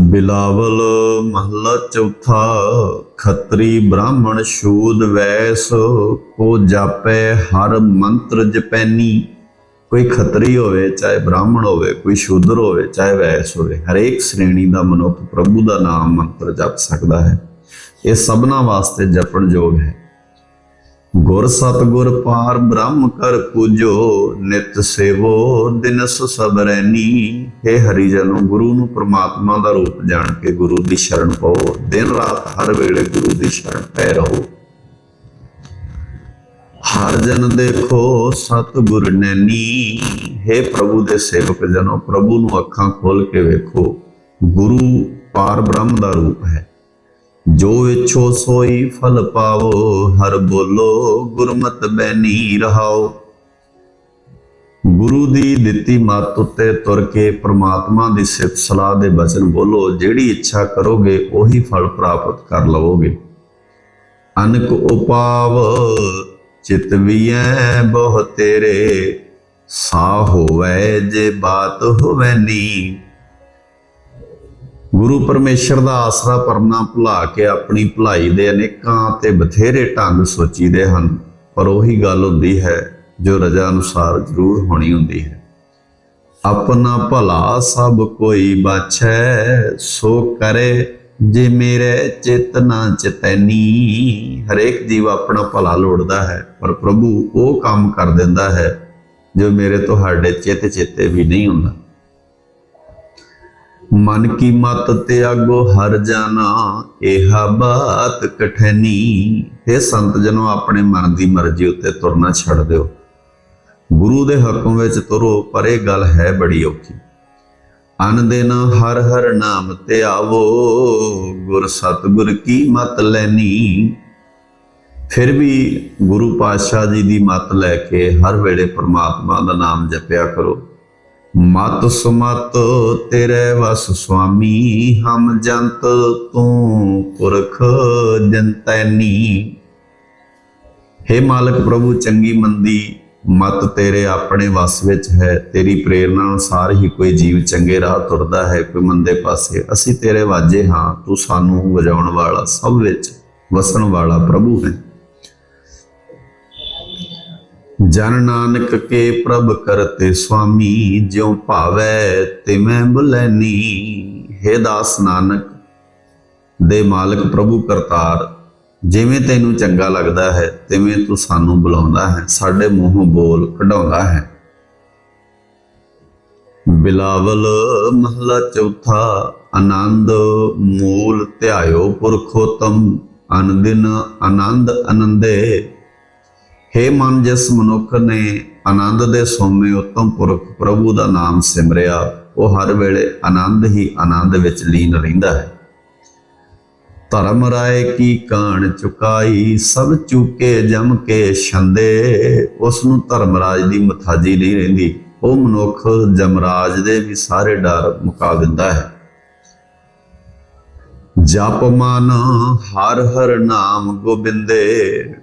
ਬਿਲਾਵਲ ਮਹੱਲਾ ਚੌਥਾ, ਖੱਤਰੀ ਬ੍ਰਾਹਮਣ ਸ਼ੂਦ ਵੈਸ, ਕੋ ਜਾਪੈ ਹਰ ਮੰਤਰ ਜਪੈਨੀ। ਕੋਈ ਖੱਤਰੀ ਹੋਵੇ, ਚਾਹੇ ਬ੍ਰਾਹਮਣ ਹੋਵੇ, ਕੋਈ ਸ਼ੂਦਰ ਹੋਵੇ, ਚਾਹੇ ਵੈਸ ਹੋਵੇ, ਹਰੇਕ ਸ਼੍ਰੇਣੀ ਦਾ ਮਨੁੱਖ ਪ੍ਰਭੂ ਦਾ ਨਾਮ ਮੰਤਰ ਜਪ ਸਕਦਾ ਹੈ। ਇਹ ਸਭਨਾ ਵਾਸਤੇ ਜਪਣ ਯੋਗ ਹੈ। ਗੁਰ ਸਤਗੁਰ ਪਾਰ ਬ੍ਰਹਮ ਕਰ ਪੂਜੋ, ਨਿਤ ਸੇਵੋ ਦਿਨਸ ਸਬਰੈਨੀ ਹੈ ਹਰੀ ਜਨੋ ਗੁਰੂ ਨੂੰ ਪ੍ਰਮਾਤਮਾ ਦਾ ਰੂਪ ਜਾਣ ਕੇ ਗੁਰੂ ਦੀ ਸ਼ਰਨ ਪਾਓ। ਦਿਨ ਰਾਤ ਹਰ ਵੇਲੇ ਗੁਰੂ ਦੀ ਸ਼ਰਨ ਪੈ ਰਹੋ। ਹਰ ਜਨ ਦੇਖੋ ਸਤਿਗੁਰ ਨੈਨੀ। ਹੈ ਪ੍ਰਭੂ ਦੇ ਸੇਵਕ ਜਨੋ, ਪ੍ਰਭੂ ਨੂੰ ਅੱਖਾਂ ਖੋਲ ਕੇ ਵੇਖੋ। ਗੁਰੂ ਪਾਰ ਬ੍ਰਹਮ ਦਾ ਰੂਪ ਹੈ। ਜੋ ਇਛੋ ਸੋਈ ਫਲ ਪਾਵੋ, ਹਰ ਬੋਲੋ, ਗੁਰਮਤਿ ਬੈਨੀ ਰਹਾਓ। ਗੁਰੂ ਦੀ ਦਿੱਤੀ ਮੱਤ ਉੱਤੇ ਤੁਰ ਕੇ ਪ੍ਰਮਾਤਮਾ ਦੀ ਸਿਫਤ, ਸਲਾਹ ਦੇ ਬਚਨ ਬੋਲੋ, ਜਿਹੜੀ ਇੱਛਾ ਕਰੋਗੇ, ਉਹੀ ਫਲ ਪ੍ਰਾਪਤ ਕਰ ਲਵੋਗੇ। ਅਨਕ ਉਪਾਵ, ਚਿਤ ਵੀਐ, ਬਹੁ ਤੇਰੇ ਸਾ ਹੋਵੇ ਜੇ ਬਾਤ ਹੋਵੇ ਨੀ। ਗੁਰੂ ਪਰਮੇਸ਼ਰ ਦਾ ਆਸਰਾ ਪਰਨਾ ਭੁਲਾ ਕੇ ਆਪਣੀ ਭਲਾਈ ਦੇ ਅਨੇਕਾਂ ਤੇ ਬਥੇਰੇ ਢੰਗ ਸੋਚੀਦੇ ਹਨ, ਪਰ ਉਹੀ ਗੱਲ ਹੁੰਦੀ ਹੈ ਜੋ ਰਜਾ ਅਨੁਸਾਰ ਜ਼ਰੂਰ ਹੋਣੀ ਹੁੰਦੀ ਹੈ। ਆਪਣਾ ਭਲਾ ਸਭ ਕੋਈ ਬਾਛੈ, ਸੋ ਕਰੇ ਜੇ ਮੇਰੇ ਚੇਤਨਾ ਚਤੈਨੀ। ਹਰੇਕ ਜੀਵ ਆਪਣਾ ਭਲਾ ਲੋੜਦਾ ਹੈ, ਪਰ ਪ੍ਰਭੂ ਉਹ ਕੰਮ ਕਰ ਦਿੰਦਾ ਹੈ ਜੋ ਮੇਰੇ ਤੁਹਾਡੇ ਚਿੱਤ ਚੇਤੇ ਵੀ ਨਹੀਂ ਹੁੰਦਾ। ਮਨ ਕੀ ਮਤ ਤਿਆਗੋ ਹਰ ਜਾਣਾ ਇਹਾ ਬਾਤ ਕਠਨੀ। हे ਸੰਤ ਜਨੋ, ਆਪਣੇ ਮਨ ਦੀ ਮਰਜ਼ੀ ਉੱਤੇ ਤੁਰਨਾ ਛੱਡ ਦਿਓ। ਗੁਰੂ ਦੇ ਹੁਕਮ ਵਿੱਚ ਤੁਰੋ, ਪਰ ਇਹ ਗੱਲ ਹੈ ਬੜੀ ਔਖੀ। ਅਨ ਦਿਨ ਹਰ ਹਰ ਨਾਮ ਤੇ ਆਵੋ ਗੁਰ ਸਤਗੁਰ ਕੀ ਮਤ ਲੈਣੀ ਫਿਰ ਵੀ ਗੁਰੂ ਪਾਤਸ਼ਾਹ ਜੀ ਦੀ ਮਤ ਲੈ ਕੇ ਹਰ ਵੇਲੇ ਪ੍ਰਮਾਤਮਾ ਦਾ ਨਾਮ ਜਪਿਆ ਕਰੋ। ਮਤ ਸੁਮਤ ਤੇਰੇ ਵਸ ਸੁਆਮੀ, ਹਮ ਜੰਤ ਤੂੰ ਪੁਰਖ ਜੰਤੈਨੀ हे ਮਾਲਕ ਪ੍ਰਭੂ, ਚੰਗੀ ਮੰਦੀ ਮਤ ਤੇਰੇ ਆਪਣੇ ਵਸ ਵਿੱਚ ਹੈ। ਤੇਰੀ ਪ੍ਰੇਰਣਾ ਅਨੁਸਾਰ ਹੀ ਕੋਈ ਜੀਵ ਚੰਗੇ ਰਾਹ ਤੁਰਦਾ ਹੈ, ਕੋਈ ਮੰਦੇ ਪਾਸੇ। ਅਸੀਂ ਤੇਰੇ ਵਾਜੇ ਹਾਂ, ਤੂੰ ਸਾਨੂੰ ਵਜਾਉਣ ਵਾਲਾ, ਸਭ ਵਿੱਚ ਵਸਣ ਵਾਲਾ ਪ੍ਰਭੂ ਹੈ। ਜਨ ਨਾਨਕ ਕੇ ਪ੍ਰਭ ਕਰਤੇ ਸੁਆਮੀ, ਜਿਉ ਭਾਵੈ ਤੇ ਬੁਲੈਨੀ। ਹੈ ਦਾਸ ਨਾਨਕ, ਦੇ ਮਾਲਕ ਪ੍ਰਭੂ ਕਰਤਾਰ, ਜਿਵੇਂ ਤੈਨੂੰ ਚੰਗਾ ਲੱਗਦਾ ਹੈ, ਤਿਵੇਂ ਤੂੰ ਸਾਨੂੰ ਬੁਲਾਉਂਦਾ ਹੈ। ਸਾਡੇ ਮੂੰਹੋਂ ਬੋਲ ਕਢਾਉਂਦਾ ਹੈ। ਬਿਲਾਵਲ ਮਹਲਾ ਚੌਥਾ, ਆਨੰਦ ਮੂਲ ਧਿਆਇਓ ਪੁਰਖੋਤਮ ਅਨਦਿਨ ਆਨੰਦ ਆਨੰਦੇ ਹੇ ਮਨ ਜਿਸ ਮਨੁੱਖ ਨੇ ਆਨੰਦ ਦੇ ਸੋਮੇ ਉਤਮ ਪੁਰਖ ਪ੍ਰਭੂ ਦਾ ਨਾਮ ਸਿਮਰਿਆ, ਉਹ ਹਰ ਵੇਲੇ ਆਨੰਦ ਹੀ ਆਨੰਦ ਵਿੱਚ ਲੀਨ ਰਹਿੰਦਾ ਹੈ। ਧਰਮ ਰਾਏ ਕੀ ਕਾਣ ਚੁਕਾਈ, ਸਭ ਚੁਕੇ ਜਮ ਕੇ ਛੰਦੇ ਉਸ ਨੂੰ ਧਰਮਰਾਜ ਦੀ ਮਥਾਜੀ ਨਹੀਂ ਰਹਿੰਦੀ। ਉਹ ਮਨੁੱਖ ਜਮਰਾਜ ਦੇ ਵੀ ਸਾਰੇ ਡਰ ਮੁਕਾ ਦਿੰਦਾ ਹੈ। ਜਪ ਮਨ ਹਰ ਹਰ ਨਾਮ ਗੋਬਿੰਦੇ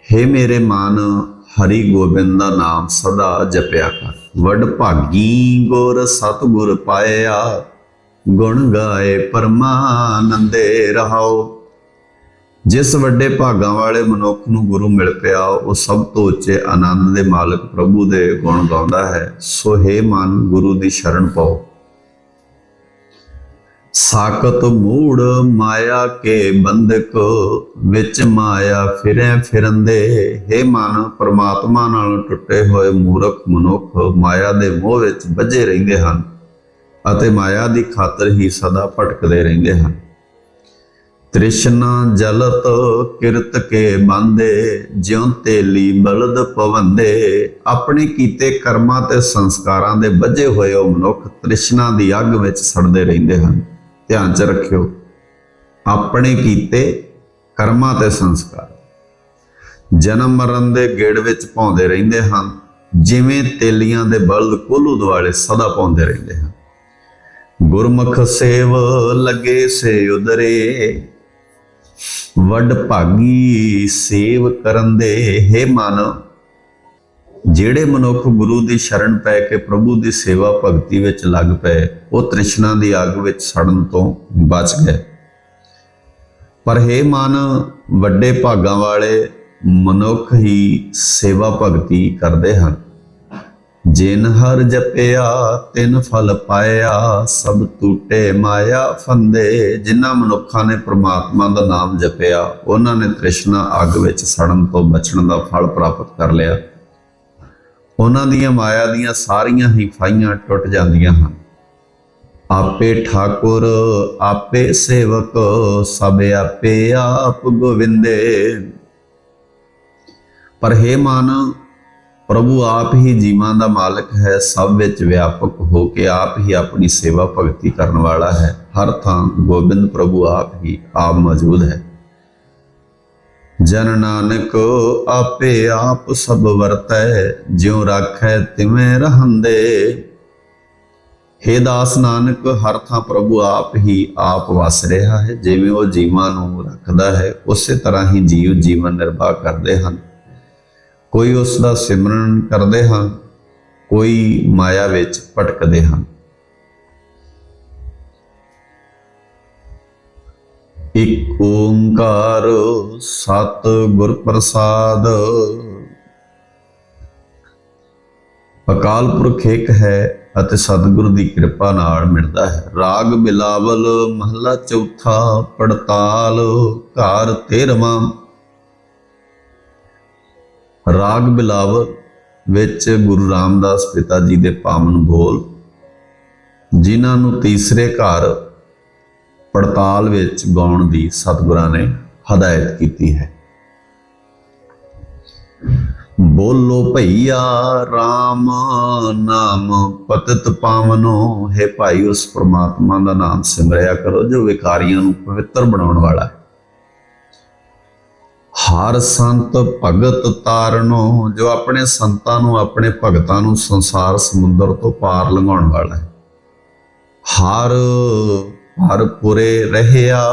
हे ਮੇਰੇ ਮਨ, ਹਰੀ ਗੋਬਿੰਦ ਦਾ ਨਾਮ ਸਦਾ ਜਪਿਆ ਕਰ। ਵਡ ਭਾਗੀ ਗੁਰ ਸਤਗੁਰ ਪਾਇਆ, ਗੁਣ ਗਾਏ ਪਰਮਾਨੰਦੇ ਰਹਾਓ। ਜਿਸ ਵੱਡੇ ਭਾਗਾਂ ਵਾਲੇ ਮਨੁੱਖ ਨੂੰ ਗੁਰੂ ਮਿਲ ਪਿਆ, ਉਹ ਸਭ ਤੋਂ ਉੱਚੇ ਆਨੰਦ ਦੇ ਮਾਲਕ ਪ੍ਰਭੂ ਦੇ ਗੁਣ ਗਾਉਂਦਾ ਹੈ। ਸੋ ਹੈ ਮਨ, ਗੁਰੂ ਦੀ ਸ਼ਰਨ ਪਾਓ। ਸਾਕਤ ਮੂੜ ਮਾਇਆ ਕੇ ਬੰਦਕ ਵਿੱਚ ਮਾਇਆ ਫਿਰੈ ਫਿਰੰਦੇ। हे ਮਨ, ਪਰਮਾਤਮਾ ਨਾਲ ਟੁੱਟੇ ਹੋਏ ਮੂਰਖ ਮਨੁੱਖ ਮਾਇਆ ਦੇ ਮੋਹ ਵਿੱਚ ਵੱਜੇ ਰਹਿੰਦੇ ਹਨ ਅਤੇ ਮਾਇਆ ਦੀ ਖਾਤਰ ਹੀ ਸਦਾ ਭਟਕਦੇ ਰਹਿੰਦੇ ਹਨ। ਤ੍ਰਿਸ਼ਨਾ ਜਲਤ ਕਿਰਤ ਕੇ ਬੰਦੇ ਜਿਉ ਤੇਲੀ ਬਲਦ ਪਵੰਦੇ। ਆਪਣੇ ਕੀਤੇ ਕਰਮਾਂ ਤੇ ਸੰਸਕਾਰਾਂ ਦੇ ਵੱਜੇ ਹੋਏ ਉਹ ਮਨੁੱਖ ਤ੍ਰਿਸ਼ਨਾ ਦੀ ਅੱਗ ਵਿੱਚ ਸੜਦੇ ਰਹਿੰਦੇ ਹਨ। ਧਿਆਨ ਚ ਰੱਖਿਓ। ਆਪਣੇ ਕੀਤੇ ਕਰਮਾਂ ਤੇ ਸੰਸਕਾਰ। ਜਨਮ ਮਰਨ ਦੇ ਗੇੜ ਵਿੱਚ ਪਾਉਂਦੇ ਰਹਿੰਦੇ ਹਨ, ਜਿਵੇਂ ਤੇਲੀਆਂ ਦੇ ਬਲਦ ਕੋਲੂ ਦੁਆਲੇ ਸਦਾ ਪਾਉਂਦੇ ਰਹਿੰਦੇ ਹਨ। ਗੁਰਮੁਖ ਸੇਵ ਲੱਗੇ ਸੇ ਉਦਰੇ, ਵੱਡ ਭਾਗੀ ਸੇਵ ਕਰਨ ਦੇ ਹੈ ਮਨ ਜਿਹੜੇ ਮਨੁੱਖ ਗੁਰੂ ਦੀ ਸ਼ਰਨ ਪੈ ਕੇ ਪ੍ਰਭੂ ਦੀ ਸੇਵਾ ਭਗਤੀ ਵਿੱਚ ਲੱਗ ਪਏ, ਉਹ ਤ੍ਰਿਸ਼ਨਾ ਦੀ ਅੱਗ ਵਿੱਚ ਸੜਨ ਤੋਂ ਬਚ ਗਏ। ਪਰ ਹੈ ਮਨ, ਵੱਡੇ ਭਾਗਾਂ ਵਾਲੇ ਮਨੁੱਖ ਹੀ ਸੇਵਾ ਭਗਤੀ ਕਰਦੇ ਹਨ। ਜਿਨ ਹਰ ਜਪਿਆ, ਤਿਨ ਫਲ ਪਾਇਆ, ਸਭ ਟੂਟੇ ਮਾਇਆ ਫੰਦੇ। ਜਿਨ੍ਹਾਂ ਮਨੁੱਖਾਂ ਨੇ ਪ੍ਰਮਾਤਮਾ ਦਾ ਨਾਮ ਜਪਿਆ, ਉਹਨਾਂ ਨੇ ਤ੍ਰਿਸ਼ਨਾ ਅੱਗ ਵਿੱਚ ਸੜਨ ਤੋਂ ਬਚਣ ਦਾ ਫਲ ਪ੍ਰਾਪਤ ਕਰ ਲਿਆ। ਉਹਨਾਂ ਦੀਆਂ ਮਾਇਆ ਦੀਆਂ ਸਾਰੀਆਂ ਹੀ ਫਾਈਆਂ ਟੁੱਟ ਜਾਂਦੀਆਂ ਹਨ। ਆਪੇ ਠਾਕੁਰ, ਆਪੇ ਸੇਵਕ, ਸਭ ਆਪੇ ਆਪ ਗੋਵਿੰਦੇ। ਪਰ ਹੈ ਮਨ, ਪ੍ਰਭੂ ਆਪ ਹੀ ਜੀਵਾਂ ਦਾ ਮਾਲਕ ਹੈ, ਸਭ ਵਿੱਚ ਵਿਆਪਕ ਹੋ ਕੇ ਆਪ ਹੀ ਆਪਣੀ ਸੇਵਾ ਭਗਤੀ ਕਰਨ ਵਾਲਾ ਹੈ। ਹਰ ਥਾਂ ਗੋਬਿੰਦ ਪ੍ਰਭੂ ਆਪ ਹੀ ਆਪ ਮੌਜੂਦ ਹੈ। ਜਨ ਨਾਨਕ ਆਪੇ ਆਪ ਸਭ ਵਰਤੈ, ਜਿਉ ਰਾਖੈ ਤਿਵੇਂ ਰਹੰਦੇ। ਹੇ ਦਾਸ ਨਾਨਕ, ਹਰ ਥਾਂ ਪ੍ਰਭੂ ਆਪ ਹੀ ਆਪ ਵਸ ਰਿਹਾ ਹੈ, ਜਿਵੇਂ ਉਹ ਜੀਵਾਂ ਨੂੰ ਰੱਖਦਾ ਹੈ, ਉਸੇ ਤਰ੍ਹਾਂ ਹੀ ਜੀਵ ਜੀਵਨ ਨਿਰਵਾਹ ਕਰਦੇ ਹਨ। ਕੋਈ ਉਸ ਦਾ ਸਿਮਰਨ ਕਰਦੇ ਹਨ ਕੋਈ ਮਾਇਆ ਵਿੱਚ ਭਟਕਦੇ ਹਨ ਇਕ ਓੰਕਾਰ ਸਤ ਗੁਰ ਪ੍ਰਸਾਦ। ਅਕਾਲ ਪੁਰਖ ਇੱਕ ਹੈ ਅਤੇ ਸਤਿਗੁਰੂ ਦੀ ਕਿਰਪਾ ਨਾਲ ਮਿਲਦਾ ਹੈ। ਰਾਗ ਬਿਲਾਵਲ ਮਹਲਾ ਚੌਥਾ, ਪੜਤਾਲ ਘਰ 13ਵਾਂ ਰਾਗ ਬਿਲਾਵਲ ਵਿੱਚ ਗੁਰੂ ਰਾਮਦਾਸ ਪਿਤਾ ਜੀ ਦੇ ਪਾਵਨ ਬੋਲ, ਜਿਨ੍ਹਾਂ ਨੂੰ ਤੀਸਰੇ ਘਰ ਪੜਤਾਲ ਵਿੱਚ ਗਾਉਣ ਦੀ ਸਤਿਗੁਰਾਂ ਨੇ ਹਦਾਇਤ ਕੀਤੀ ਹੈ। ਬੋਲੋ ਭਈਆ RAM ਨਾਮ, ਪਤਿਤ ਪਾਵਨੋ, ਹੈ ਭਾਈ, ਉਸ ਪ੍ਰਮਾਤਮਾ ਦਾ ਨਾਮ ਸਿਮਰਿਆ ਕਰੋ, ਜੋ ਵਿਕਾਰੀਆਂ ਨੂੰ ਪਵਿੱਤਰ ਬਣਾਉਣ ਵਾਲਾ ਹੈ। ਹਰ ਸੰਤ ਭਗਤ ਤਾਰਨੋ, ਜੋ ਆਪਣੇ ਸੰਤਾਂ ਨੂੰ, ਆਪਣੇ ਭਗਤਾਂ ਨੂੰ ਸੰਸਾਰ ਸਮੁੰਦਰ ਤੋਂ ਪਾਰ ਲੰਘਾਉਣ ਵਾਲਾ ਹੈ। ਹਰ ਹਰ ਪੁਰੇ ਰਹਿਆ।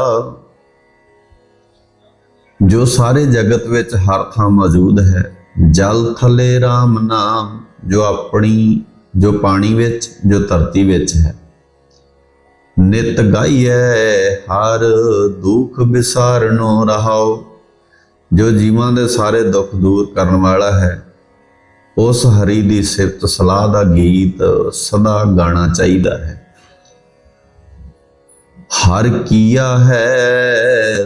ਜੋ ਸਾਰੇ ਜਗਤ ਵਿੱਚ ਹਰ ਥਾਂ ਮੌਜੂਦ ਹੈ, ਜਲ ਥਲੇ RAM ਨਾਮ, ਜੋ ਆਪਣੀ, ਜੋ ਪਾਣੀ ਵਿੱਚ, ਜੋ ਧਰਤੀ ਵਿੱਚ ਹੈ। ਨਿਤ ਗਾਈਐ, ਹਰ ਦੁਖ ਵਿਸਾਰਨੋ ਰਹਾਓ। ਜੋ ਜੀਵਾਂ ਦੇ ਸਾਰੇ ਦੁੱਖ ਦੂਰ ਕਰਨ ਵਾਲਾ ਹੈ, ਉਸ ਹਰੀ ਦੀ ਸਿਫਤ ਸਲਾਹ ਦਾ ਗੀਤ ਸਦਾ ਗਾਣਾ ਚਾਹੀਦਾ ਹੈ। ਹਰ ਕੀਆ ਹੈ,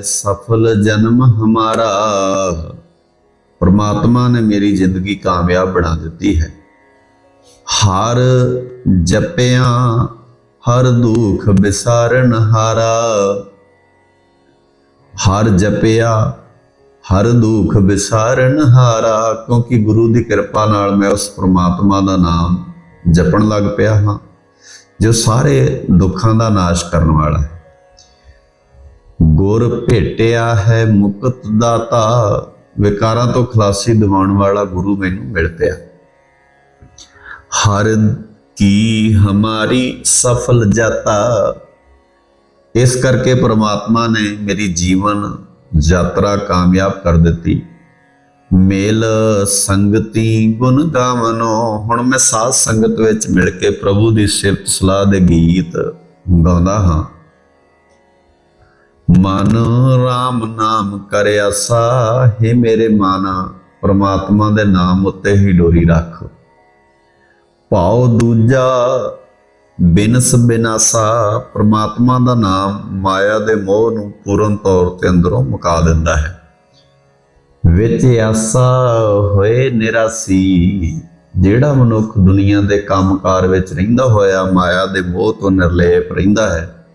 ਸਫਲ ਜਨਮ ਹਮਾਰਾ। ਪਰਮਾਤਮਾ ਨੇ ਮੇਰੀ ਜ਼ਿੰਦਗੀ ਕਾਮਯਾਬ ਬਣਾ ਦਿੱਤੀ ਹੈ। ਹਰ ਜਪਿਆ, ਹਰ ਦੁੱਖ ਵਿਸਾਰਨ ਹਾਰਾ। ਹਰ ਜਪਿਆ, ਹਰ ਦੁੱਖ ਵਿਸਾਰਨ ਹਾਰਾ। ਕਿਉਂਕਿ ਗੁਰੂ ਦੀ ਕਿਰਪਾ ਨਾਲ ਮੈਂ ਉਸ ਪ੍ਰਮਾਤਮਾ ਦਾ ਨਾਮ ਜਪਣ ਲੱਗ ਪਿਆ ਹਾਂ। ਜੋ ਸਾਰੇ ਦੁੱਖਾਂ ਦਾ ਨਾਸ਼ ਕਰਨ ਵਾਲਾ ਹੈ। ਗੁਰ ਭੇਟਿਆ ਹੈ ਮੁਕਤ ਦਾਤਾ, ਵਿਕਾਰਾਂ ਤੋਂ ਖਲਾਸੀ ਦਿਵਾਉਣ ਵਾਲਾ ਗੁਰੂ ਮੈਨੂੰ ਮਿਲ ਪਿਆ। ਹਰ ਕੀ ਹਮਾਰੀ ਸਫਲ ਜਾਤਾ, ਇਸ ਕਰਕੇ ਪ੍ਰਮਾਤਮਾ ਨੇ ਮੇਰੀ ਜੀਵਨ ਯਾਤਰਾ ਕਾਮਯਾਬ ਕਰ ਦਿੱਤੀ। ਮੇਲ ਸੰਗਤੀ ਗੁਣ ਗਾਵਨੋ। ਹੁਣ ਮੈਂ ਸਾਧ ਸੰਗਤ ਵਿੱਚ ਮਿਲ ਕੇ ਪ੍ਰਭੂ ਦੀ ਸਿਫਤ ਸਲਾਹ ਦੇ ਗੀਤ ਗਾਉਂਦਾ ਹਾਂ। ਮਨ RAM ਨਾਮ ਕਰਿਆ ਸਾਹੇ ਮੇਰੇ ਮਨ, ਪ੍ਰਮਾਤਮਾ ਦੇ ਨਾਮ ਉੱਤੇ ਹੀ ਡੋਰੀ ਰੱਖ। ਭਾਉ ਦੂਜਾ ਬਿਨਸ ਬਿਨਾਸਾ, ਪ੍ਰਮਾਤਮਾ ਦਾ ਨਾਮ ਮਾਇਆ ਦੇ ਮੋਹ ਨੂੰ ਪੂਰਨ ਤੌਰ ਤੇ ਅੰਦਰੋਂ ਮੁਕਾ ਦਿੰਦਾ ਹੈ। ਵਿੱਚ ਆਸਾ ਹੋਏ ਨਿਰਾਸੀ, ਜਿਹੜਾ ਮਨੁੱਖ ਦੁਨੀਆ ਦੇ ਕੰਮਕਾਰ ਵਿੱਚ ਰਹਿੰਦਾ ਹੋਇਆ ਮਾਇਆ ਦੇ ਮੋਹ ਤੋਂ ਨਿਰਲੇਪ ਰਹਿੰਦਾ ਹੈ।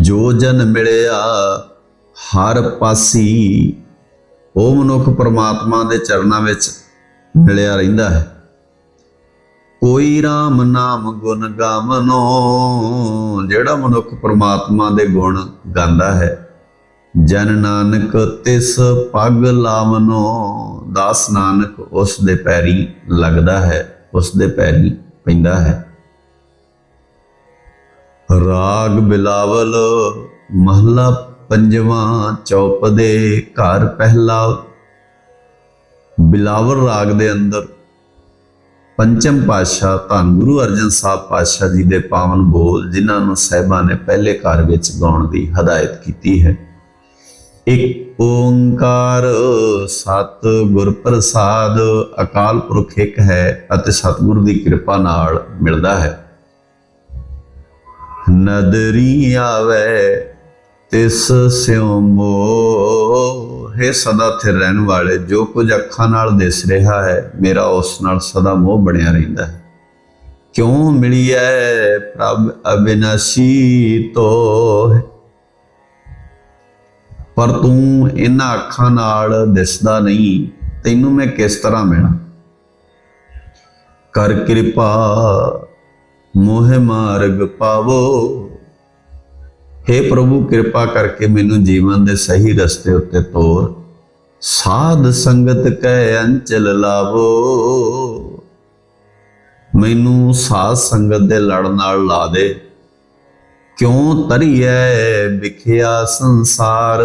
ਜੋ ਜਨ ਮਿਲਿਆ ਹਰ ਪਾਸੀ, ਉਹ ਮਨੁੱਖ ਪ੍ਰਮਾਤਮਾ ਦੇ ਚਰਨਾਂ ਵਿੱਚ ਮਿਲਿਆ ਰਹਿੰਦਾ ਹੈ। ਕੋਈ RAM ਨਾਮ ਗੁਣ ਗਾਵਨੋ, ਜਿਹੜਾ ਮਨੁੱਖ ਪ੍ਰਮਾਤਮਾ ਦੇ ਗੁਣ ਗਾਉਂਦਾ ਹੈ। ਜਨ ਨਾਨਕ ਤਿਸ ਪੱਗ ਲਾਵਨੋ ਦਾਸ ਨਾਨਕ ਉਸ ਦੇ ਪੈਰੀ ਲੱਗਦਾ ਹੈ, ਉਸ ਦੇ ਪੈਰੀ ਪੈਂਦਾ ਹੈ। ਰਾਗ ਬਿਲਾਵਲ ਮਹਲਾ ਪੰਜਵਾਂ ਚੌਪ ਦੇ ਘਰ ਪਹਿਲਾ। ਬਿਲਾਵਲ ਰਾਗ ਦੇ ਅੰਦਰ ਪੰਚਮ ਪਾਤਸ਼ਾਹ ਧੰਨ ਗੁਰੂ ਅਰਜਨ ਸਾਹਿਬ ਪਾਤਸ਼ਾਹ ਜੀ ਦੇ ਪਾਵਨ ਬੋਲ ਜਿਨ੍ਹਾਂ ਨੂੰ ਸਹਿਬਾਂ ਨੇ ਪਹਿਲੇ ਘਰ ਵਿੱਚ ਗਾਉਣ ਦੀ ਹਦਾਇਤ ਕੀਤੀ ਹੈ। ਇੱਕ ਓੰਕਾਰ ਸਤ ਗੁਰ ਪ੍ਰਸਾਦ ਅਕਾਲ ਪੁਰਖ ਇੱਕ ਹੈ ਅਤੇ ਸਤਿਗੁਰੂ ਦੀ ਕਿਰਪਾ ਨਾਲ ਮਿਲਦਾ ਹੈ। ਨਦਰੀ ਆਵੇ, ਤਿਸ ਸਿਉ ਮੋਹ। ਹੈ ਸਦਾ ਥਿਰ ਰਹਿਣ ਵਾਲੇ, ਜੋ ਕੁਝ ਅੱਖਾਂ ਨਾਲ ਦਿਸ ਰਿਹਾ ਹੈ, ਮੇਰਾ ਉਸ ਨਾਲ ਸਦਾ ਮੋਹ ਬਣਿਆ ਰਹਿੰਦਾ ਹੈ। ਕਿਉਂ ਮਿਲੀ ਹੈ ਪ੍ਰਭ ਅਬਿਨਾਸ਼ੀ ਤੋ ਪਰ ਤੂੰ ਇਹਨਾਂ ਅੱਖਾਂ ਨਾਲ ਦਿਸਦਾ ਨਹੀਂ, ਤੈਨੂੰ ਮੈਂ ਕਿਸ ਤਰ੍ਹਾਂ ਮਿਲਾਂ? ਕਰ ਕਿਰਪਾ, ਮੋਹ ਮਾਰਗ ਪਾਵੋ। हे ਪ੍ਰਭੂ, ਕਿਰਪਾ ਕਰਕੇ ਮੈਨੂੰ ਜੀਵਨ ਦੇ ਸਹੀ ਰਸਤੇ ਉੱਤੇ ਤੋਰ। ਸਾਧ ਸੰਗਤ ਕੈ ਅੰਚਲ ਲਾਵੋ। ਮੈਨੂੰ ਸਾਧ ਸੰਗਤ ਦੇ ਲੜ ਨਾਲ ਲਾ ਦੇ। ਕਿਉਂ ਤਰੀਐ ਵਿਖਿਆ ਸੰਸਾਰ?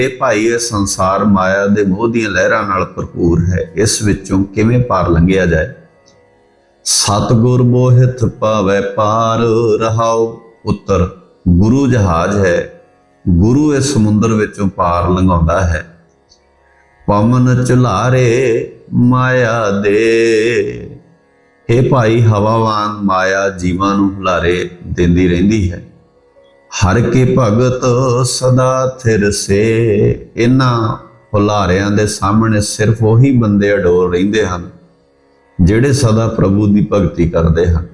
ਹੈ ਭਾਈ, ਇਹ ਸੰਸਾਰ ਮਾਇਆ ਦੇ ਮੋਹ ਦੀਆਂ ਲਹਿਰਾਂ ਨਾਲ ਭਰਪੂਰ ਹੈ। ਇਸ ਵਿੱਚੋਂ ਕਿਵੇਂ ਪਾਰ ਲੰਘਿਆ ਜਾਏ? ਸਤਗੁਰ ਮੋਹਿਤ ਪਾਵੈ ਪਾਰ ਰਹਾਉ। ਪੁੱਤਰ, ਗੁਰੂ ਜਹਾਜ਼ ਹੈ। ਗੁਰੂ ਇਸ ਸਮੁੰਦਰ ਵਿੱਚੋਂ ਪਾਰ ਲੰਘਾਉਂਦਾ ਹੈ। ਪਵਨ ਚੁਲਾਰੇ ਮਾਇਆ ਦੇ। ਇਹ ਭਾਈ, ਹਵਾਵਾਨ ਮਾਇਆ ਜੀਵਾਂ ਨੂੰ ਹੁਲਾਰੇ ਦਿੰਦੀ ਰਹਿੰਦੀ ਹੈ। ਹਰ ਕੇ ਭਗਤ ਸਦਾ ਥਿਰ ਸੇ। ਇਹਨਾਂ ਹੁਲਾਰਿਆਂ ਦੇ ਸਾਹਮਣੇ ਸਿਰਫ ਉਹੀ ਬੰਦੇ ਅਡੋਲ ਰਹਿੰਦੇ ਹਨ, ਜਿਹੜੇ ਸਦਾ ਪ੍ਰਭੂ ਦੀ ਭਗਤੀ ਕਰਦੇ ਹਨ।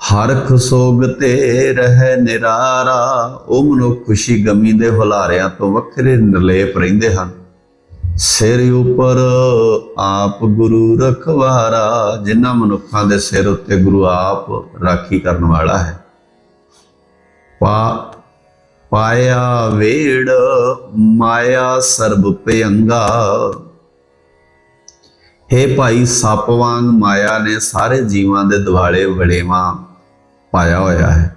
ਹਰਖ ਸੋਗ ਤੇ ਰਹਿ ਨਿਰਾਰਾ ਉਹ ਮਨੁੱਖ ਖੁਸ਼ੀ ਗਮੀ ਦੇ ਹੁਲਾਰਿਆਂ ਤੋਂ ਵੱਖਰੇ ਨਿਰਲੇਪ ਰਹਿੰਦੇ ਹਨ। ਸਿਰ ਉੱਪਰ ਆਪ ਗੁਰੂ ਰਖਵਾਰਾ, ਜਿਨ੍ਹਾਂ ਮਨੁੱਖਾਂ ਦੇ ਸਿਰ ਉੱਤੇ ਗੁਰੂ ਆਪ ਰਾਖੀ ਕਰਨ ਵਾਲਾ ਹੈ। ਪਾ, ਪਾਇਆ ਵੇੜ, ਮਾਇਆ ਸਰਬ ਭਯੰਗਾ ਹੈ ਭਾਈ ਸੱਪ ਵਾਂਗ ਮਾਇਆ ਨੇ ਸਾਰੇ ਜੀਵਾਂ ਦੇ ਦਿਵਾਲੇ ਵੜੇਵਾ ਪਾਇਆ ਹੋਇਆ ਹੈ।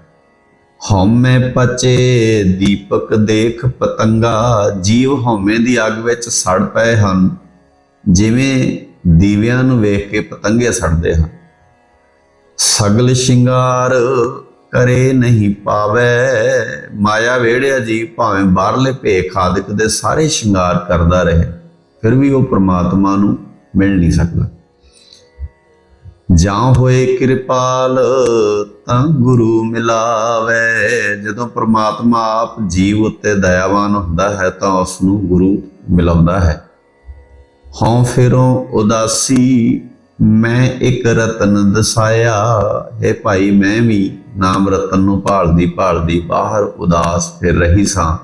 ਹਉਮੈ ਪਚੇ ਦੀਪਕ ਦੇਖ ਪਤੰਗਾ, ਜੀਵ ਹਉਮੈ ਦੀ ਅੱਗ ਵਿੱਚ ਸੜ ਪਏ ਹਨ। ਜਿਵੇਂ ਦੀਵਿਆਂ ਨੂੰ ਵੇਖ ਕੇ ਪਤੰਗੇ ਸੜਦੇ ਹਨ। ਸਗਲ ਸ਼ਿੰਗਾਰ ਕਰੇ ਨਹੀਂ ਪਾਵੇ। ਮਾਇਆ ਵੇੜਿਆ ਜੀ, ਭਾਵੇਂ ਬਾਹਰਲੇ ਭੇਖ ਆਦਿਕ ਦੇ ਸਾਰੇ ਸ਼ਿੰਗਾਰ ਕਰਦਾ ਰਹੇ, ਫਿਰ ਵੀ ਉਹ ਪ੍ਰਮਾਤਮਾ ਨੂੰ ਮਿਲ ਨਹੀਂ ਸਕਦਾ। ਜਾਂ ਹੋਏ ਕਿਰਪਾਲ, ਤਾਂ ਗੁਰੂ ਮਿਲਾਵੇ। ਜਦੋਂ ਪ੍ਰਮਾਤਮਾ ਆਪ ਜੀਵ ਉੱਤੇ ਦਇਆਵਾਨ ਹੁੰਦਾ ਹੈ, ਤਾਂ ਉਸ ਨੂੰ ਗੁਰੂ ਮਿਲਾਉਂਦਾ ਹੈ। ਹਉ ਫਿਰੋਂ ਉਦਾਸੀ, ਮੈਂ ਇੱਕ ਰਤਨ ਦਸਾਇਆ। ਹੈ ਭਾਈ, ਮੈਂ ਵੀ ਨਾਮ ਰਤਨ ਨੂੰ ਭਾਲਦੀ ਭਾਲਦੀ ਬਾਹਰ ਉਦਾਸ ਫਿਰ ਰਹੀ ਸਾਂ।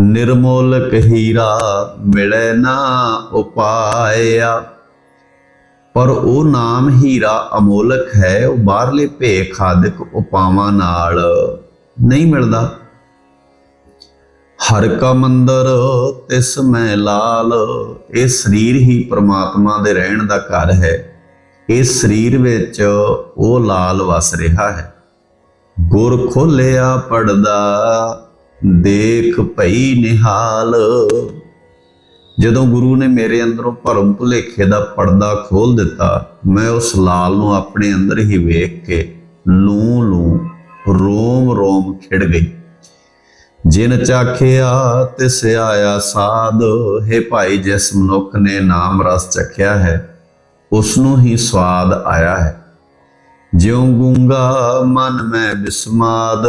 ਨਿਰਮੋਲਕ ਹੀਰਾ ਮਿਲੇ ਨਾ ਉਪਾਇਆ। ਪਰ ਉਹ ਨਾਮ ਹੀਰਾ ਅਮੋਲਕ ਹੈ, ਉਹ ਬਾਹਰਲੇ ਭੇਖ ਆਦਿਕ ਉਪਾਵਾਂ ਨਾਲ ਨਹੀਂ ਮਿਲਦਾ। ਹਰ ਕਾ ਮੰਦਰ ਤਿਸ ਮੈਂ ਲਾਲ, ਇਹ ਸਰੀਰ ਹੀ ਪ੍ਰਮਾਤਮਾ ਦੇ ਰਹਿਣ ਦਾ ਘਰ ਹੈ। ਇਸ ਸਰੀਰ ਵਿੱਚ ਉਹ ਲਾਲ ਵਸ ਰਿਹਾ ਹੈ। ਗੁਰ ਖੋਲਿਆ ਪੜਦਾ, ਦੇਖ ਭਈ ਨਿਹਾਲ। ਜਦੋਂ ਗੁਰੂ ਨੇ ਮੇਰੇ ਅੰਦਰੋਂ ਭਰਮ ਭੁਲੇਖੇ ਦਾ ਪਰਦਾ ਖੋਲ ਦਿੱਤਾ, ਮੈਂ ਉਸ ਲਾਲ ਨੂੰ ਆਪਣੇ ਅੰਦਰ ਹੀ ਵੇਖ ਕੇ ਲੂ ਲੂ, ਰੋਮ ਰੋਮ ਖਿੜ ਗਈ। ਜਿਨ ਚਾਖਿਆ ਤਿਸ ਆਇਆ ਸਾਧ, ਹੈ ਭਾਈ ਜਿਸ ਮਨੁੱਖ ਨੇ ਨਾਮ ਰਸ ਚਖਿਆ ਹੈ ਉਸ ਨੂੰ ਹੀ ਸਵਾਦ ਆਇਆ ਹੈ। ਜਿਉ ਗੁੰਗਾ ਮਨ ਮੈਂ ਬਿਸਮਾਦ,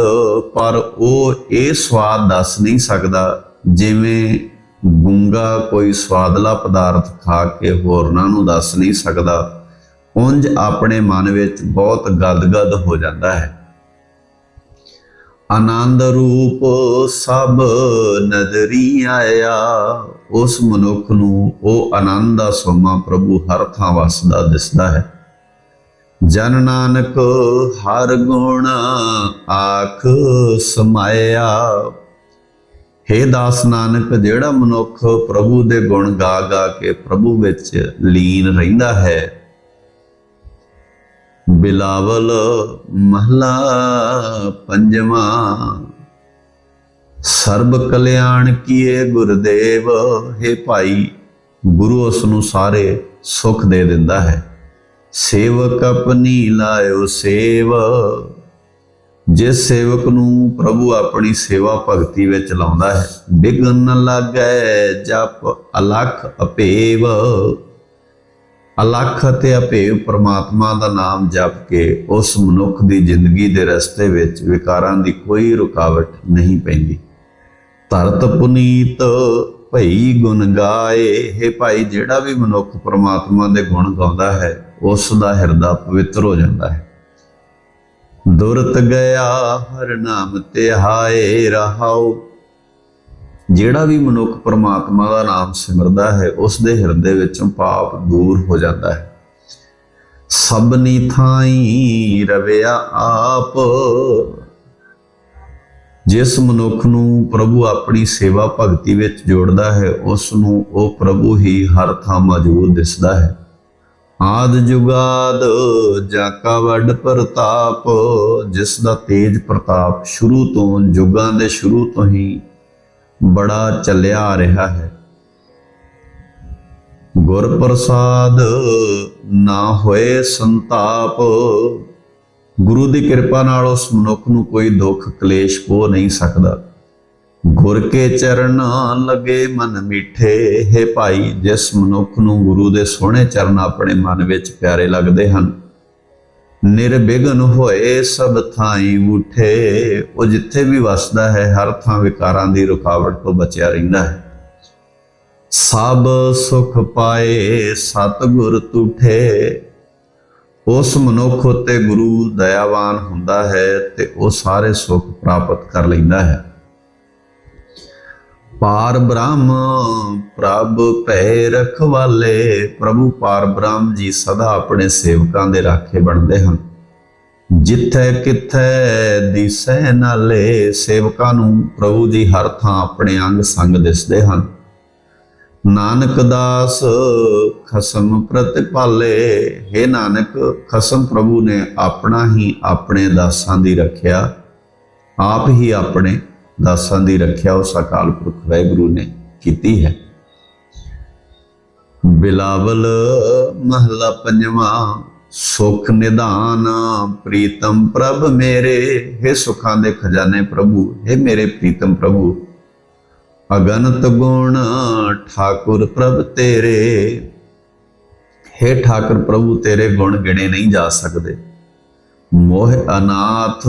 ਪਰ ਉਹ ਇਹ ਸਵਾਦ ਦੱਸ ਨਹੀਂ ਸਕਦਾ ਜਿਵੇਂ ਗੁੰਗਾ ਕੋਈ ਸਵਾਦਲਾ ਪਦਾਰਥ ਖਾ ਕੇ ਹੋਰਨਾਂ ਨੂੰ ਦੱਸ ਨਹੀਂ ਸਕਦਾ। ਉੰਜ ਆਪਣੇ ਮਨ ਵਿੱਚ ਬਹੁਤ ਗਦਗਦ ਹੋ ਜਾਂਦਾ ਹੈ। ਆਨੰਦ ਰੂਪ ਸਭ ਨਦਰੀ ਆਇਆ। ਉਸ ਮਨੁੱਖ ਨੂੰ ਉਹ ਆਨੰਦ ਦਾ ਸੋਮਾ ਪ੍ਰਭੂ ਹਰ ਥਾਂ ਵਸਦਾ ਦਿਸਦਾ ਹੈ। ਜਨ ਨਾਨਕ ਹਰ ਗੁਣ ਆਖ ਸਮਾਇਆ। ਹੇ ਦਾਸ ਨਾਨਕ, ਜਿਹੜਾ ਮਨੁੱਖ ਪ੍ਰਭੂ ਦੇ ਗੁਣ ਗਾ ਗਾ ਕੇ ਪ੍ਰਭੂ ਵਿੱਚ ਲੀਨ ਰਹਿੰਦਾ ਹੈ, ਬਿਲਾਵਲ ਮਹਲਾ ਪੰਜਵਾਂ ਸਰਬ ਕਲਿਆਣ ਕੀਏ ਗੁਰਦੇਵ, ਹੈ ਭਾਈ, ਗੁਰੂ ਉਸ ਨੂੰ ਸਾਰੇ ਸੁਖ ਦੇ ਦਿੰਦਾ ਹੈ। ਸੇਵਕ ਆਪਣੀ ਲਾਇਓ ਸੇਵ। ਜਿਸ ਸੇਵਕ ਨੂੰ ਪ੍ਰਭੂ ਆਪਣੀ ਸੇਵਾ ਭਗਤੀ ਵਿੱਚ ਲਾਉਂਦਾ ਹੈ, ਬਿਗਨ ਨ ਲੱਗੈ ਜਪ ਅਲਖ ਅਪੇਵ। ਅਲਖ ਅਤੇ ਅਪੇਵ ਪ੍ਰਮਾਤਮਾ ਦਾ ਨਾਮ ਜਪ ਕੇ ਉਸ ਮਨੁੱਖ ਦੀ ਜ਼ਿੰਦਗੀ ਦੇ ਰਸਤੇ ਵਿੱਚ ਵਿਕਾਰਾਂ ਦੀ ਕੋਈ ਰੁਕਾਵਟ ਨਹੀਂ ਪੈਂਦੀ। ਧਰਤ ਪੁਨੀਤ ਭਈ ਗੁਣ ਗਾਏ। ਹੈ ਭਾਈ, ਜਿਹੜਾ ਵੀ ਮਨੁੱਖ ਪ੍ਰਮਾਤਮਾ ਦੇ ਗੁਣ ਗਾਉਂਦਾ ਹੈ, ਉਸ ਦਾ ਹਿਰਦਾ ਪਵਿੱਤਰ ਹੋ ਜਾਂਦਾ ਹੈ। ਦੁਰਤ ਗਿਆ, ਹਰ ਨਾਮ ਧਿਆਏ ਰਹਾਉ। ਜਿਹੜਾ ਵੀ ਮਨੁੱਖ ਪ੍ਰਮਾਤਮਾ ਦਾ ਨਾਮ ਸਿਮਰਦਾ ਹੈ, ਉਸ ਦੇ ਹਿਰਦੇ ਵਿੱਚੋਂ ਪਾਪ ਦੂਰ ਹੋ ਜਾਂਦਾ ਹੈ। ਸਭਨੀ ਥਾਈ ਰਵਿਆ ਆਪ ਜਿਸ ਮਨੁੱਖ ਨੂੰ ਪ੍ਰਭੂ ਆਪਣੀ ਸੇਵਾ ਭਗਤੀ ਵਿੱਚ ਜੋੜਦਾ ਹੈ, ਉਸ ਨੂੰ ਉਹ ਪ੍ਰਭੂ ਹੀ ਹਰ ਥਾਂ ਮੌਜੂਦ ਦਿਸਦਾ ਹੈ। ਆਦ ਜੁਗਾਦ ਜਾਂ ਕਾ ਵੱਡ ਪ੍ਰਤਾਪ, ਜਿਸ ਦਾ ਤੇਜ ਪ੍ਰਤਾਪ ਸ਼ੁਰੂ ਤੋਂ ਜੁਗਾਂ ਦੇ ਸ਼ੁਰੂ ਤੋਂ ਹੀ ਬੜਾ ਚੱਲਿਆ ਆ ਰਿਹਾ ਹੈ। ਗੁਰ ਪ੍ਰਸਾਦ ਨਾ ਹੋਏ ਸੰਤਾਪ ਗੁਰੂ ਦੀ ਕਿਰਪਾ ਨਾਲ ਉਸ ਮਨੁੱਖ ਨੂੰ ਕੋਈ ਦੁੱਖ, ਕਲੇਸ਼ ਪੋ ਨਹੀਂ ਸਕਦਾ। ਗੁਰ ਕੇ ਚਰਨ ਲਗੇ ਮਨ ਮਿੱਠੇ, ਹੈ ਭਾਈ, ਜਿਸ ਮਨੁੱਖ ਨੂੰ ਗੁਰੂ ਦੇ ਸੋਹਣੇ ਚਰਨ ਆਪਣੇ ਮਨ ਵਿੱਚ ਪਿਆਰੇ ਲੱਗਦੇ ਹਨ। ਨਿਰਵਿਘਨ ਹੋਏ ਸਭ ਥਾਈ ਉਠੇ, ਉਹ ਜਿੱਥੇ ਵੀ ਵਸਦਾ ਹੈ, ਹਰ ਥਾਂ ਵਿਕਾਰਾਂ ਦੀ ਰੁਕਾਵਟ ਤੋਂ ਬਚਿਆ ਰਹਿੰਦਾ ਹੈ। ਸਭ ਸੁਖ ਪਾਏ, ਸਤਿਗੁਰ ਤੁਠੇ ਉਸ ਮਨੁੱਖ ਉਤੇ ਗੁਰੂ ਦਇਆਵਾਨ ਹੁੰਦਾ ਹੈ ਤੇ ਉਹ ਸਾਰੇ ਸੁੱਖ ਪ੍ਰਾਪਤ ਕਰ ਲੈਂਦਾ ਹੈ। ਪਾਰ ਬ੍ਰਹਮ ਪ੍ਰਭ ਭੈ ਰਖਵਾਲੇ, ਪ੍ਰਭੂ ਪਾਰ ਬ੍ਰਹਮ ਜੀ ਸਦਾ ਆਪਣੇ ਸੇਵਕਾਂ ਦੇ ਰਾਖੇ ਬਣਦੇ ਹਨ। ਜਿੱਥੇ ਕਿੱਥੇ ਦਿਸੈ ਨਾਲੇ ਸੇਵਕਾਂ ਨੂੰ ਪ੍ਰਭੂ ਜੀ ਹਰ ਥਾਂ ਆਪਣੇ ਅੰਗ ਸੰਗ ਦਿਸਦੇ ਹਨ। ਨਾਨਕ ਦਾਸ ਖਸਮ ਪ੍ਰਤਿਪਾਲੇ, ਹੈ ਨਾਨਕ, ਖਸਮ ਪ੍ਰਭੂ ਨੇ ਆਪਣਾ ਹੀ ਆਪਣੇ ਦਾਸਾਂ ਦੀ ਰੱਖਿਆ, ਆਪ ਹੀ ਆਪਣੇ ਦਾਸਾਂ ਦੀ ਰੱਖਿਆ ਉਸ ਅਕਾਲ ਪੁਰਖ ਵਾਹਿਗੁਰੂ ਨੇ ਕੀਤੀ ਹੈ। ਬਿਲਾਵਲ ਮਹਲਾ ਪੰਜਵਾਂ, ਸੁਖ ਨਿਧਾਨ, ਪ੍ਰੀਤਮ ਪ੍ਰਭ ਮੇਰੇ, ਹੈ ਸੁਖਾਂ ਦੇ ਖਜ਼ਾਨੇ ਪ੍ਰਭੂ, ਹੈ ਮੇਰੇ ਪ੍ਰੀਤਮ ਪ੍ਰਭੂ ਅਗਨਤ ਗੁਣ ਠਾਕੁਰ ਪ੍ਰਭ ਤੇਰੇ। ਹੈ ਠਾਕੁਰ ਪ੍ਰਭੂ, ਤੇਰੇ ਗੁਣ ਗਿਣੇ ਨਹੀਂ ਜਾ ਸਕਦੇ। ਮੋਹ ਅਨਾਥ,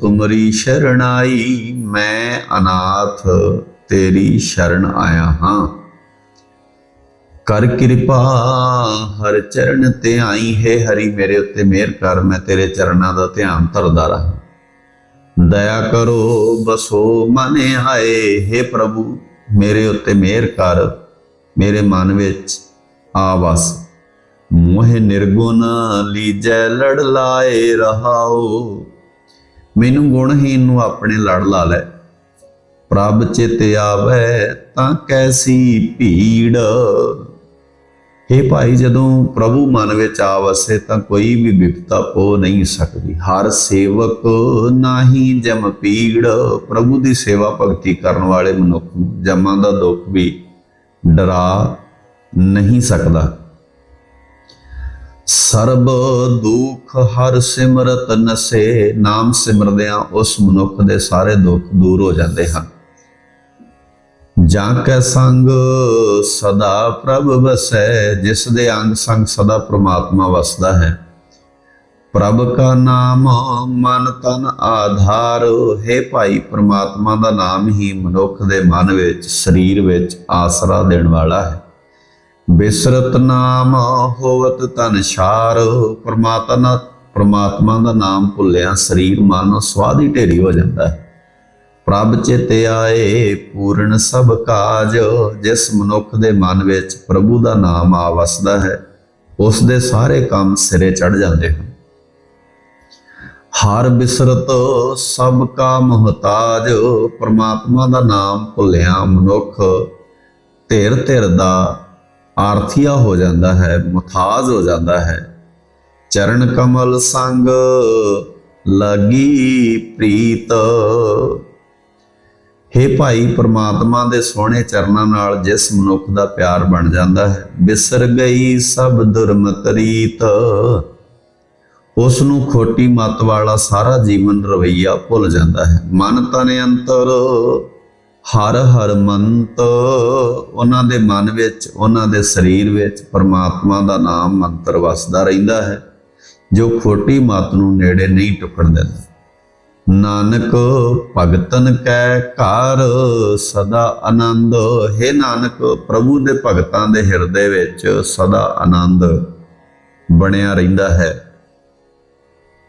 ਤੁਮਰੀ ਸ਼ਰਣਾਈ, ਮੈਂ ਅਨਾਥ, ਤੇਰੀ ਸ਼ਰਨ ਆਇਆ ਹਾਂ। ਕਰ ਕਿਰਪਾ, ਹਰ ਚਰਨ ਤੇ ਆਈ ਹੈ ਹਰੀ, ਮੇਰੇ ਉੱਤੇ ਮਿਹਰ ਕਰ, ਮੈਂ ਤੇਰੇ ਚਰਨਾਂ ਦਾ ਧਿਆਨ ਧਰਦਾ ਰਹਾ। ਦਇਆ ਕਰੋ, ਬਸੋ ਮਨੇ ਆਏ हे ਪ੍ਰਭੂ, ਮੇਰੇ ਉੱਤੇ ਮਿਹਰ ਕਰ, ਮੇਰੇ ਮਨ ਵਿੱਚ ਆ ਵਸ ਮੋਹ ਨਿਰਗੁਣ ਲੀਜੈ ਲੜ ਲਾਏ ਰਹਾਓ। ਮੈਨੂੰ ਗੁਣਹੀਨ ਨੂੰ ਆਪਣੇ ਲੜ ਲਾ ਲੈ। ਪ੍ਰਭ ਚਿਤ ਆਵੇ ਤਾਂ ਕੈਸੀ ਭੀੜ। ਇਹ ਭਾਈ, ਜਦੋਂ ਪ੍ਰਭੂ ਮਨ ਵਿੱਚ ਆ ਵਸੇ ਤਾਂ ਕੋਈ ਵੀ ਵਿਪਤਾ ਪੋ ਨਹੀਂ ਸਕਦੀ। ਹਰ ਸੇਵਕ ਨਾਹੀ ਜਮ ਪੀੜ, ਪ੍ਰਭੂ ਦੀ ਸੇਵਾ ਭਗਤੀ ਕਰਨ ਵਾਲੇ ਮਨੁੱਖ ਨੂੰ ਜਮਾਂ ਦਾ ਦੁੱਖ ਵੀ ਡਰਾ ਨਹੀਂ ਸਕਦਾ। ਸਰਬ ਦੁੱਖ ਹਰ ਸਿਮਰਤ ਨਸੇ, ਨਾਮ ਸਿਮਰਦਿਆਂ ਉਸ ਮਨੁੱਖ ਦੇ ਸਾਰੇ ਦੁੱਖ ਦੂਰ ਹੋ ਜਾਂਦੇ ਹਨ। ਜਾਂ ਕੈ ਸੰਗ ਸਦਾ ਪ੍ਰਭ ਵਸੈ, ਜਿਸ ਦੇ ਅੰਗ ਸੰਗ ਸਦਾ ਪ੍ਰਮਾਤਮਾ ਵਸਦਾ ਹੈ। ਪ੍ਰਭ ਕਾ ਨਾਮ ਮਨ ਤਨ ਆਧਾਰ, ਹੈ ਭਾਈ ਪ੍ਰਮਾਤਮਾ ਦਾ ਨਾਮ ਹੀ ਮਨੁੱਖ ਦੇ ਮਨ ਵਿੱਚ, ਸਰੀਰ ਵਿੱਚ ਆਸਰਾ ਦੇਣ ਵਾਲਾ ਹੈ। ਬਿਸਰਤ ਨਾਮ ਹੋਵਤ ਤਨ ਛਾਰ ਪ੍ਰਮਾਤਮਾ ਪ੍ਰਮਾਤਮਾ ਦਾ ਨਾਮ ਭੁੱਲਿਆ ਸਰੀਰ ਮਨ ਸਵਾਦੀ ਢੇਰੀ ਹੋ ਜਾਂਦਾ ਹੈ। ਪ੍ਰਭ ਚਿਤ ਆਏ, ਪੂਰਨ ਸਭ ਕਾਜ, ਜਿਸ ਮਨੁੱਖ ਦੇ ਮਨ ਵਿੱਚ ਪ੍ਰਭੂ ਦਾ ਨਾਮ ਆ ਵਸਦਾ ਹੈ, ਉਸ ਦੇ ਸਾਰੇ ਕੰਮ ਸਿਰੇ ਚੜ ਜਾਂਦੇ ਹਨ। ਹਰ ਬਿਸਰਤ ਸਭ ਕਾ ਮੁਹਤਾਜ, ਪ੍ਰਮਾਤਮਾ ਦਾ ਨਾਮ ਭੁੱਲਿਆ ਮਨੁੱਖ, ਧਿਰ ਧਿਰ ਦਾ ਆਰਥੀਆ ਹੋ ਜਾਂਦਾ ਹੈ ਮੁਤਾਜ ਹੋ ਜਾਂਦਾ ਹੈ। ਚਰਨ ਕਮਲ ਸੰਗ, ਲਗੀ ਪ੍ਰੀਤ ਹੇ ਭਾਈ, ਪ੍ਰਮਾਤਮਾ ਦੇ ਸੋਹਣੇ ਚਰਨਾਂ ਨਾਲ ਜਿਸ ਮਨੁੱਖ ਦਾ ਪਿਆਰ ਬਣ ਜਾਂਦਾ ਹੈ, ਬਿਸਰ ਗਈ ਸਭ ਦੁਰਮਤਰੀਤ ਉਸ ਨੂੰ ਖੋਟੀ ਮਤ ਵਾਲਾ ਸਾਰਾ ਜੀਵਨ ਰਵਈਆ ਭੁੱਲ ਜਾਂਦਾ ਹੈ। ਮਨ ਤਨ ਅੰਤਰ, ਹਰ ਹਰ ਮੰਤ। ਉਹਨਾਂ ਦੇ ਮਨ ਵਿੱਚ, ਉਹਨਾਂ ਦੇ ਸਰੀਰ ਵਿੱਚ ਪਰਮਾਤਮਾ ਦਾ ਨਾਮ ਮੰਤਰ ਵਸਦਾ ਰਹਿੰਦਾ ਹੈ, ਜੋ ਖੋਟੀ ਮਤ ਨੂੰ ਨੇੜੇ ਨਹੀਂ ਟੁਕਣ ਦਿੰਦਾ ਨਾਨਕ ਭਗਤਨ ਕੈ ਘਰ, ਸਦਾ ਆਨੰਦ। ਹੈ ਨਾਨਕ, ਪ੍ਰਭੂ ਦੇ ਭਗਤਾਂ ਦੇ ਹਿਰਦੇ ਵਿੱਚ ਸਦਾ ਆਨੰਦ ਬਣਿਆ ਰਹਿੰਦਾ ਹੈ।